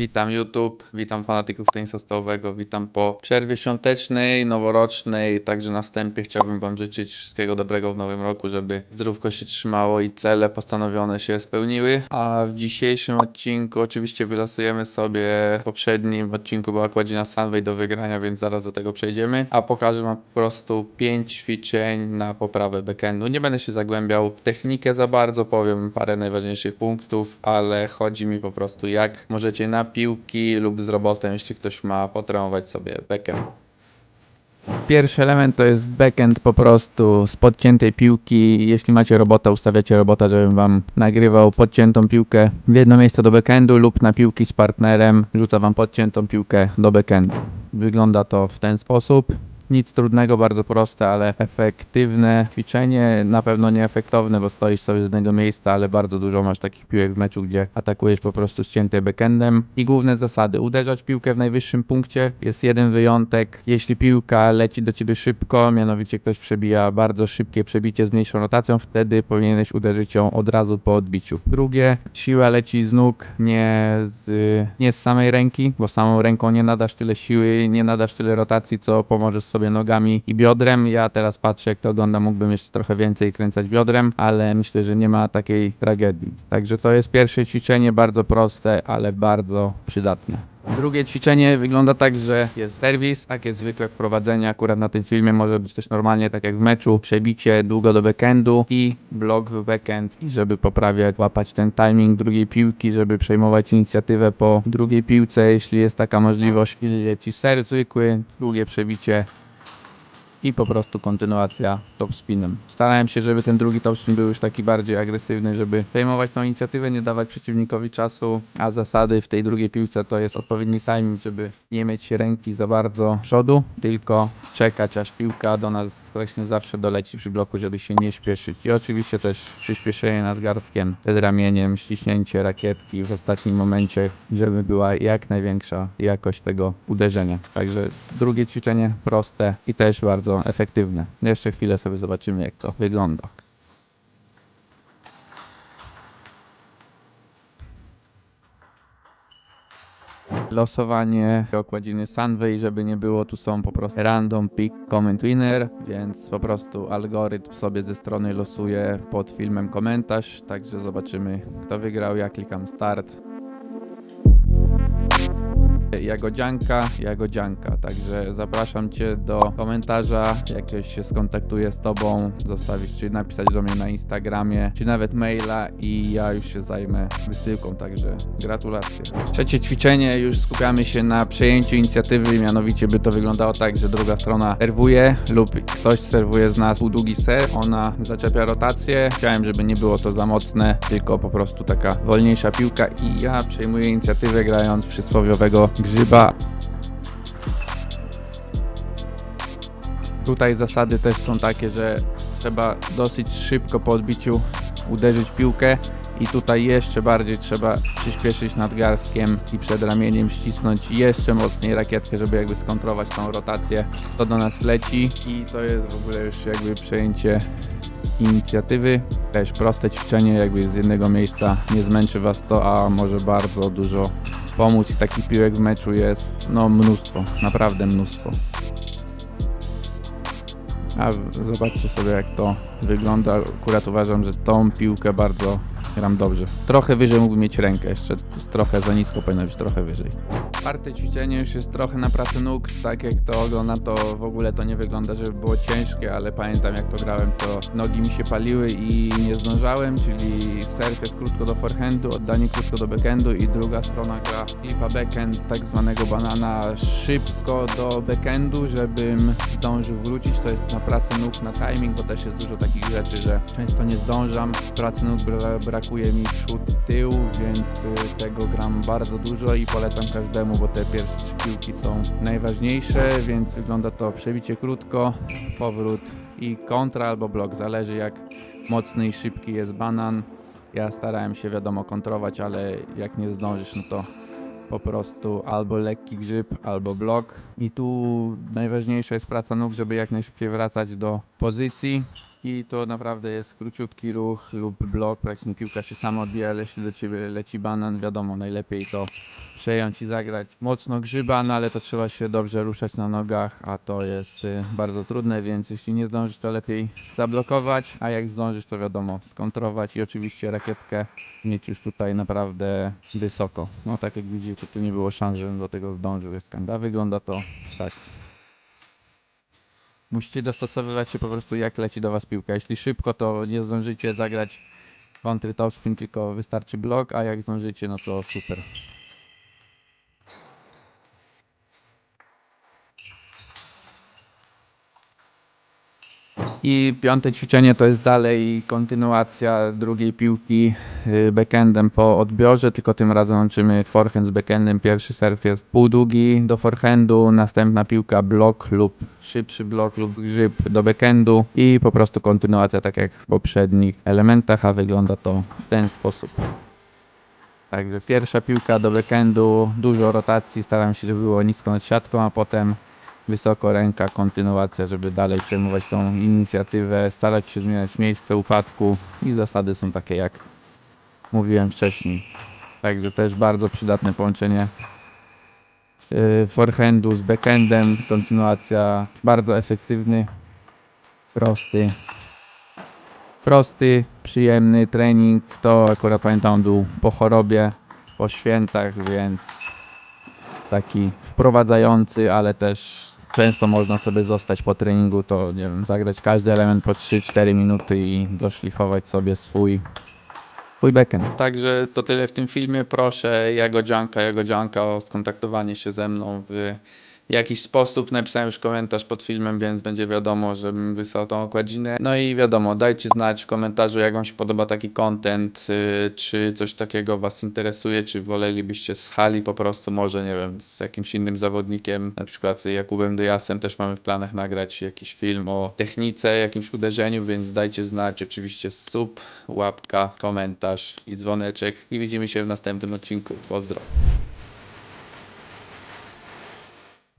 Witam YouTube, witam fanatyków tenisa stołowego, witam po przerwie świątecznej, noworocznej, także na wstępie chciałbym Wam życzyć wszystkiego dobrego w nowym roku, żeby zdrówko się trzymało i cele postanowione się spełniły. A w dzisiejszym odcinku oczywiście wylosujemy sobie, w poprzednim odcinku była kładzina Sunway do wygrania, więc zaraz do tego przejdziemy, a pokażę Wam po prostu 5 ćwiczeń na poprawę backendu. Nie będę się zagłębiał w technikę za bardzo, powiem parę najważniejszych punktów, ale chodzi mi po prostu jak możecie na piłki lub z robotem, jeśli ktoś ma, potrenować sobie backhand. Pierwszy element to jest backend po prostu z podciętej piłki. Jeśli macie robota, ustawiacie robota, żebym wam nagrywał podciętą piłkę w jedno miejsce do backendu lub na piłki z partnerem rzuca wam podciętą piłkę do backendu. Wygląda to w ten sposób. Nic trudnego, bardzo proste, ale efektywne ćwiczenie. Na pewno nieefektowne, bo stoisz sobie z jednego miejsca, ale bardzo dużo masz takich piłek w meczu, gdzie atakujesz po prostu ścięte backendem. I główne zasady. Uderzać piłkę w najwyższym punkcie. Jest jeden wyjątek. Jeśli piłka leci do ciebie szybko, mianowicie ktoś przebija bardzo szybkie przebicie z mniejszą rotacją, wtedy powinieneś uderzyć ją od razu po odbiciu. Drugie, siła leci z nóg, nie z, nie z samej ręki, bo samą ręką nie nadasz tyle siły, nie nadasz tyle rotacji, co pomożesz sobie nogami i biodrem. Ja teraz patrzę, jak to ogląda, mógłbym jeszcze trochę więcej kręcać biodrem, ale myślę, że nie ma takiej tragedii. Także to jest pierwsze ćwiczenie, bardzo proste, ale bardzo przydatne. Drugie ćwiczenie wygląda tak, że jest serwis, tak jest zwykle w prowadzeniu, akurat na tym filmie może być też normalnie, tak jak w meczu, przebicie długo do backendu i blok w backend i żeby poprawiać, łapać ten timing drugiej piłki, żeby przejmować inicjatywę po drugiej piłce, jeśli jest taka możliwość, i leci ser zwykły, długie przebicie i po prostu kontynuacja top spinem. Starałem się, żeby ten drugi top spin był już taki bardziej agresywny, żeby przejmować tą inicjatywę, nie dawać przeciwnikowi czasu, a zasady w tej drugiej piłce to jest odpowiedni timing, żeby nie mieć ręki za bardzo przodu, tylko czekać aż piłka do nas właśnie zawsze doleci przy bloku, żeby się nie śpieszyć. I oczywiście też przyspieszenie nadgarstkiem, przed ramieniem, ściśnięcie rakietki w ostatnim momencie, żeby była jak największa jakość tego uderzenia. Także drugie ćwiczenie proste i też bardzo efektywne. Jeszcze chwilę sobie zobaczymy jak to wygląda. Losowanie okładziny Sunway, żeby nie było, tu są po prostu random pick comment winner, więc po prostu algorytm sobie ze strony losuje pod filmem komentarz, także zobaczymy kto wygrał, ja klikam start. Jagodzianka, Jagodzianka. Także zapraszam Cię do komentarza, jak ktoś się skontaktuje z Tobą, zostawić, czy napisać do mnie na Instagramie, czy nawet maila i ja już się zajmę wysyłką, także gratulacje. Trzecie ćwiczenie, już skupiamy się na przejęciu inicjatywy, mianowicie by to wyglądało tak, że druga strona serwuje lub ktoś serwuje z nas długi ser, ona zaczepia rotację. Chciałem, żeby nie było to za mocne, tylko po prostu taka wolniejsza piłka i ja przejmuję inicjatywę grając przysłowiowego grzyba. Tutaj zasady też są takie, że trzeba dosyć szybko po odbiciu uderzyć piłkę i tutaj jeszcze bardziej trzeba przyspieszyć nadgarstkiem i przed ramieniem ścisnąć jeszcze mocniej rakietkę, żeby jakby skontrować tą rotację, to do nas leci i to jest w ogóle już jakby przejęcie inicjatywy. Też proste ćwiczenie, jakby z jednego miejsca nie zmęczy Was to, a może bardzo dużo pomóc i takich piłek w meczu jest no mnóstwo, naprawdę mnóstwo. A zobaczcie sobie jak to wygląda. Akurat uważam, że tą piłkę bardzo gram dobrze. Trochę wyżej mógłbym mieć rękę, jeszcze trochę za nisko, powinno być trochę wyżej. Czwarte ćwiczenie już jest trochę na pracy nóg, tak jak to oglądam, to w ogóle to nie wygląda, żeby było ciężkie, ale pamiętam jak to grałem, to nogi mi się paliły i nie zdążałem, czyli serw jest krótko do forehandu, oddanie krótko do backhandu i druga strona gra flipa backhand, tak zwanego banana szybko do backhandu, żebym zdążył wrócić, to jest na pracę nóg, na timing, bo też jest dużo takich rzeczy, że często nie zdążam, pracy nóg bra brakuje mi przód, tył, więc y, tego gram bardzo dużo i polecam każdemu, bo te pierwsze trzy piłki są najważniejsze, więc wygląda to przebicie krótko, powrót i kontra albo blok, zależy jak mocny i szybki jest banan. Ja starałem się wiadomo kontrować, ale jak nie zdążysz, no to po prostu albo lekki grzyb, albo blok. I tu najważniejsza jest praca nóg, żeby jak najszybciej wracać do pozycji. I to naprawdę jest króciutki ruch lub blok, praktycznie piłka się sama odbija, ale jeśli do ciebie leci banan, wiadomo, najlepiej to przejąć i zagrać mocno grzyba, no ale to trzeba się dobrze ruszać na nogach, a to jest y, bardzo trudne, więc jeśli nie zdążysz, to lepiej zablokować, a jak zdążysz, to wiadomo, skontrować i oczywiście rakietkę mieć już tutaj naprawdę wysoko. No tak jak widzicie, tu nie było szans, żebym do tego zdążył, jest kanda. Wygląda to tak. Musicie dostosowywać się po prostu jak leci do was piłka. Jeśli szybko, to nie zdążycie zagrać kontry topspin, tylko wystarczy blok, a jak zdążycie, no to super. I piąte ćwiczenie to jest dalej kontynuacja drugiej piłki y, backendem po odbiorze, tylko tym razem łączymy forehand z backendem. Pierwszy serw jest półdługi do forehandu, następna piłka blok lub szybszy blok lub grzyb do backendu i po prostu kontynuacja tak jak w poprzednich elementach, a wygląda to w ten sposób. Także pierwsza piłka do backendu, dużo rotacji, staram się, żeby było nisko nad siatką, a potem wysoko ręka, kontynuacja, żeby dalej przejmować tą inicjatywę, starać się zmieniać miejsce upadku i zasady są takie jak mówiłem wcześniej. Także też bardzo przydatne połączenie yy, forehandu z backendem, kontynuacja bardzo efektywny, prosty. Prosty, przyjemny trening, to akurat pamiętam był po chorobie, po świętach, więc taki wprowadzający, ale też często można sobie zostać po treningu, to nie wiem, zagrać każdy element po 3-4 minuty i doszlifować sobie swój, swój backend. Także to tyle w tym filmie. Proszę Jagodzianka, Jagodzianka o skontaktowanie się ze mną w jakiś sposób. Napisałem już komentarz pod filmem, więc będzie wiadomo, żebym wysłał tą okładzinę. No i wiadomo, dajcie znać w komentarzu, jak Wam się podoba taki content, y, czy coś takiego Was interesuje, czy wolelibyście z hali po prostu, może nie wiem, z jakimś innym zawodnikiem, na przykład z Jakubem Dyasem też mamy w planach nagrać jakiś film o technice, jakimś uderzeniu, więc dajcie znać, oczywiście sub, łapka, komentarz i dzwoneczek i widzimy się w następnym odcinku. Pozdro.